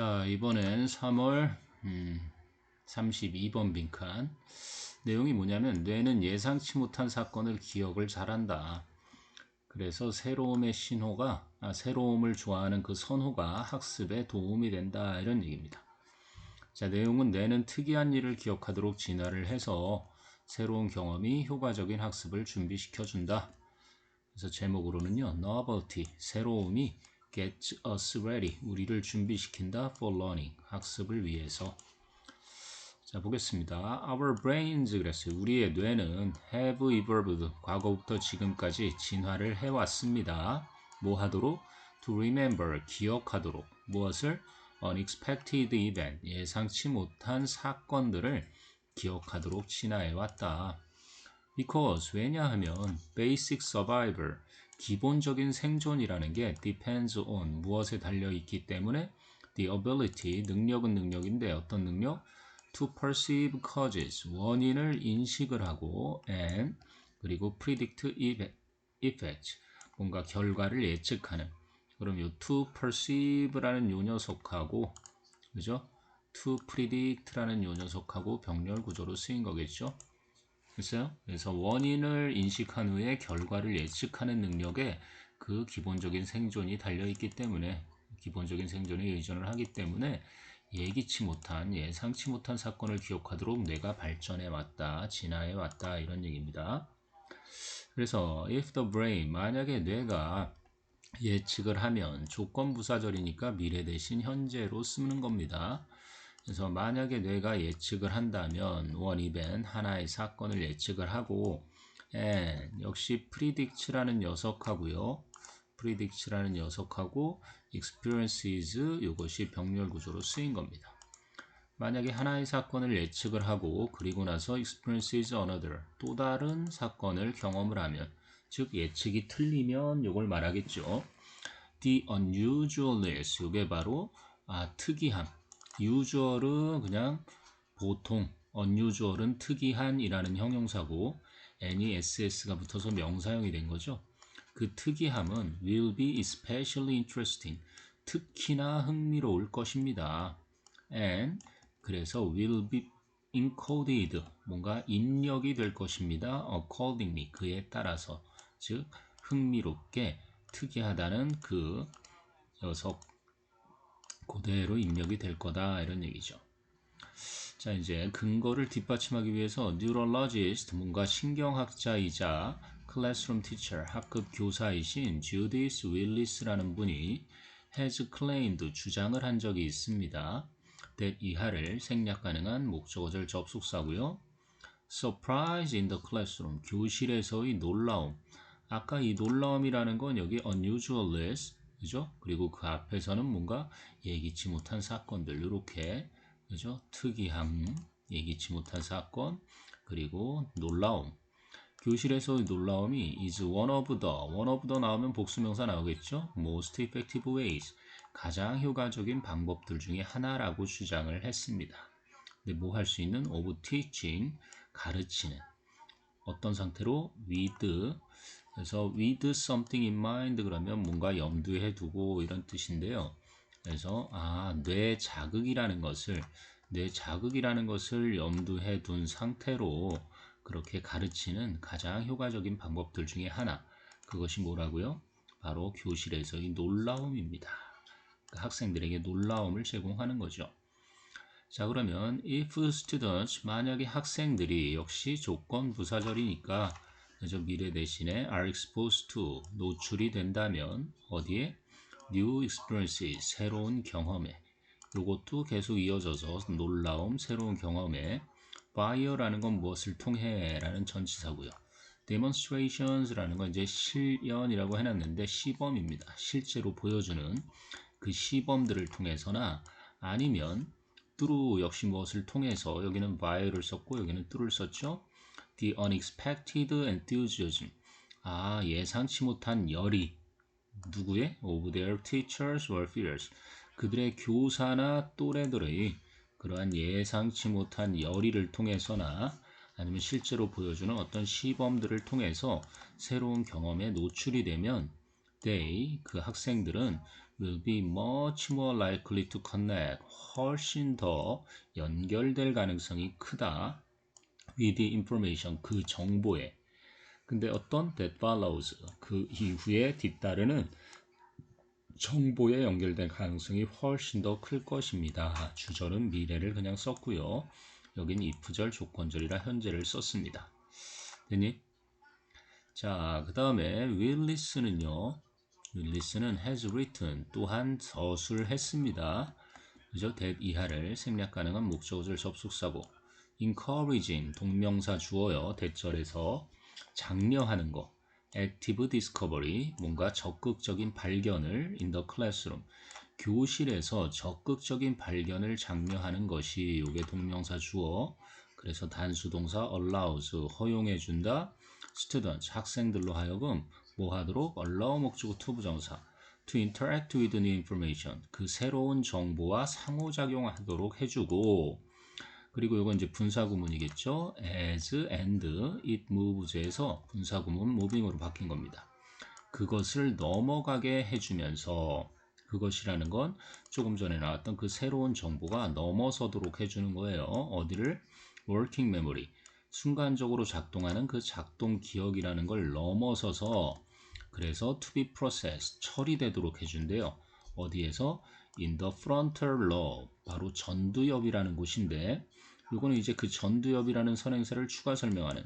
자, 이번엔 3월 음, 32번 빈칸 내용이 뭐냐면 뇌는 예상치 못한 사건을 기억을 잘한다. 그래서 새로움의 신호가 아, 새로움을 좋아하는 그 선호가 학습에 도움이 된다 이런 얘기입니다. 자, 내용은 뇌는 특이한 일을 기억하도록 진화를 해서 새로운 경험이 효과적인 학습을 준비시켜 준다. 그래서 제목으로는요. novelty 새로움이 get us ready 우리를 준비시킨다 for learning 학습을 위해서 자 보겠습니다. Our brains 그랬어요. 우리의 뇌는 have evolved 과거부터 지금까지 진화를 해왔습니다. 뭐 하도록? To remember 기억하도록 무엇을? Unexpected event 예상치 못한 사건들을 기억하도록 진화해왔다. Because 왜냐하면 basic survival 기본적인 생존이라는 게 depends on 무엇에 달려 있기 때문에 the ability 능력은 능력인데 어떤 능력? to perceive causes 원인을 인식을 하고 and 그리고 predict effect 뭔가 결과를 예측하는 그럼 요 to perceive라는 요 녀석하고 그죠? to predict라는 요 녀석하고 병렬 구조로 쓰인 거겠죠? 됐어요? 그래서 원인을 인식한 후에 결과를 예측하는 능력에 그 기본적인 생존이 달려있기 때문에 기본적인 생존에 의존을 하기 때문에 예기치 못한 예상치 못한 사건을 기억하도록 뇌가 발전해 왔다 진화해 왔다 이런 얘기입니다. 그래서 if the brain 만약에 뇌가 예측을 하면 조건 부사절이니까 미래 대신 현재로 쓰는 겁니다. 그래서 만약에 뇌가 예측을 한다면 원 이벤 하나의 사건을 예측을 하고 and 역시 predict라는 녀석하고요. predict라는 녀석하고 experiences 이것이 병렬 구조로 쓰인 겁니다. 만약에 하나의 사건을 예측을 하고 그리고 나서 experiences another 또 다른 사건을 경험을 하면 즉 예측이 틀리면 이걸 말하겠죠. The unusualness 이게 바로 아, 특이함 usual은 그냥 보통, unusual은 특이한 이라는 형용사고 any ss가 붙어서 명사형이 된 거죠. 그 특이함은 will be especially interesting. 특히나 흥미로울 것입니다. and 그래서 will be encoded 뭔가 입력이 될 것입니다. accordingly 그에 따라서 즉 흥미롭게 특이하다는 그 녀석 그대로 입력이 될 거다 이런 얘기죠. 자 이제 근거를 뒷받침하기 위해서 neurologist 뭔가 신경학자이자 classroom teacher 학급 교사이신 Judith Willis라는 분이 has claimed 주장을 한 적이 있습니다. that 이하를 생략 가능한 목적어절 접속사고요. surprise in the classroom 교실에서의 놀라움 아까 이 놀라움이라는 건 여기 unusualness 그죠? 그리고 그 앞에서는 뭔가 예기치 못한 사건들 이렇게 그죠? 특이함, 예기치 못한 사건, 그리고 놀라움. 교실에서의 놀라움이 is one of the, one of the 나오면 복수명사 나오겠죠? most effective ways, 가장 효과적인 방법들 중에 하나라고 주장을 했습니다. 근데 뭐 할 수 있는 of teaching, 가르치는 어떤 상태로 with 그래서 with something in mind 그러면 뭔가 염두에 두고 이런 뜻인데요. 그래서 아, 뇌 자극이라는 것을 뇌 자극이라는 것을 염두에 둔 상태로 그렇게 가르치는 가장 효과적인 방법들 중에 하나. 그것이 뭐라고요? 바로 교실에서의 놀라움입니다. 그러니까 학생들에게 놀라움을 제공하는 거죠. 자 그러면 if students 만약에 학생들이 역시 조건 부사절이니까 그래서 미래 대신에 are exposed to 노출이 된다면 어디에 new experiences 새로운 경험에 이것도 계속 이어져서 놀라움 새로운 경험에 by라는 건 무엇을 통해 라는 전치사고요. demonstrations라는 건 이제 실연이라고 해놨는데 시범입니다. 실제로 보여주는 그 시범들을 통해서나 아니면 through 역시 무엇을 통해서 여기는 by를 썼고 여기는 through를 썼죠. The unexpected enthusiasm. 아, 예상치 못한 열이 누구의? Of their teachers were fierce. 그들의 교사나 또래들의 그러한 예상치 못한 열의를 통해서나 아니면 실제로 보여주는 어떤 시범들을 통해서 새로운 경험에 노출이 되면 they, 그 학생들은 will be much more likely to connect. 훨씬 더 연결될 가능성이 크다. With information. 그 정보에. 근데 어떤 that follows. 그 이후에 뒤따르는 정보에 연결된 가능성이 훨씬 더 클 것입니다. 주절은 미래를 그냥 썼고요. 여긴 if절 조건절이라 현재를 썼습니다. 됐니? 자, 그 다음에 윌리스는요. 윌리스는 has written 또한 저술했습니다. 그죠? that 이하를 생략 가능한 목적어절 접속사고 encouraging 동명사 주어요. 대절에서 장려하는 거. active discovery 뭔가 적극적인 발견을 in the classroom. 교실에서 적극적인 발견을 장려하는 것이 이게 동명사 주어. 그래서 단수 동사 allows 허용해 준다. students 학생들로 하여금 뭐 하도록 allow 목적어 to 부정사. to interact with new information 그 새로운 정보와 상호작용하도록 해주고 그리고 이건 이제 분사구문이겠죠. as and it moves에서 분사구문 moving으로 바뀐 겁니다. 그것을 넘어가게 해주면서 그것이라는 건 조금 전에 나왔던 그 새로운 정보가 넘어서도록 해주는 거예요. 어디를? working memory. 순간적으로 작동하는 그 작동 기억이라는 걸 넘어서서 그래서 to be processed 처리되도록 해준대요. 어디에서? in the frontal lobe 바로 전두엽이라는 곳인데 이거는 이제 그 전두엽이라는 선행사를 추가 설명하는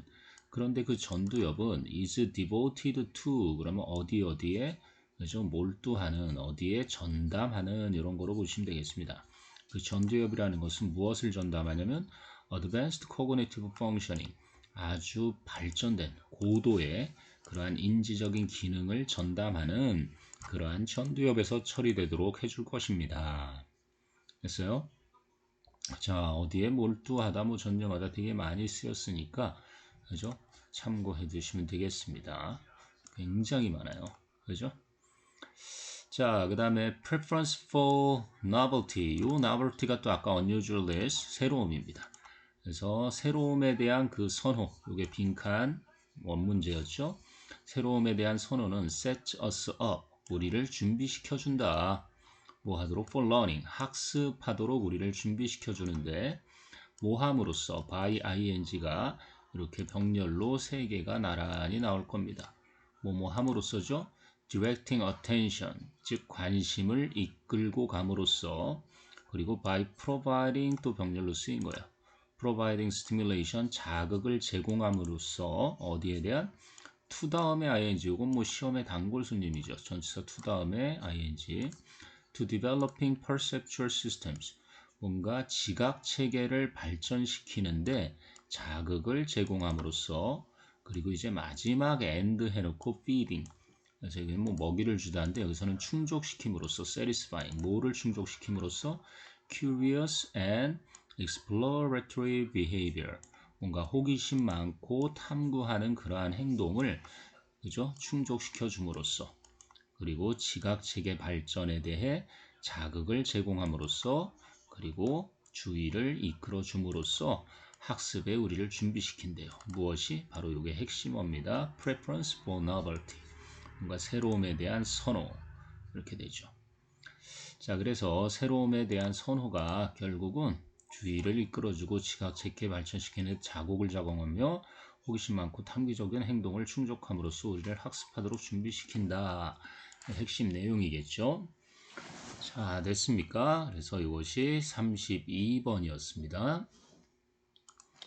그런데 그 전두엽은 is devoted to 그러면 어디 어디에 그죠 몰두하는 어디에 전담하는 이런 거로 보시면 되겠습니다. 그 전두엽이라는 것은 무엇을 전담하냐면 advanced cognitive functioning 아주 발전된 고도의 그러한 인지적인 기능을 전담하는 그러한 전두엽에서 처리되도록 해줄 것입니다. 됐어요? 자, 어디에 몰두하다, 뭐 전념하다 되게 많이 쓰였으니까, 그죠? 참고해 주시면 되겠습니다. 굉장히 많아요. 그죠? 자, 그 다음에 preference for novelty. 요 novelty가 또 아까 unusualness, 새로움입니다. 그래서 새로움에 대한 그 선호, 요게 빈칸 원문제였죠. 새로움에 대한 선호는 set us up, 우리를 준비시켜 준다. 뭐 하도록 for learning 학습하도록 우리를 준비시켜 주는데 뭐 함으로써 by ing가 이렇게 병렬로 세 개가 나란히 나올 겁니다. 뭐뭐 함으로써죠. directing attention 즉 관심을 이끌고 감으로써 그리고 by providing 또 병렬로 쓰인 거예요. providing stimulation 자극을 제공함으로써 어디에 대한 to 다음에 ing 이건 뭐 시험에 단골 손님이죠. 전치사 to 다음에 ing to developing perceptual systems. 뭔가 지각 체계를 발전시키는데 자극을 제공함으로써 그리고 이제 마지막 end 해놓고 feeding. 그래서 여기 뭐 먹이를 주다는데 여기서는 충족시킴으로써 satisfying. 뭐를 충족시킴으로써 curious and exploratory behavior. 뭔가 호기심 많고 탐구하는 그러한 행동을 그죠? 충족시켜 줌으로써 그리고 지각체계 발전에 대해 자극을 제공함으로써 그리고 주의를 이끌어 줌으로써 학습에 우리를 준비시킨대요. 무엇이? 바로 이게 핵심어입니다. preference for novelty. 뭔가 새로움에 대한 선호. 이렇게 되죠. 자, 그래서 새로움에 대한 선호가 결국은 주의를 이끌어주고 지각체계 발전시키는 자극을 제공하며 호기심 많고 탐기적인 행동을 충족함으로써 우리를 학습하도록 준비시킨다. 핵심 내용이겠죠. 자, 됐습니까? 그래서 이것이 32번이었습니다.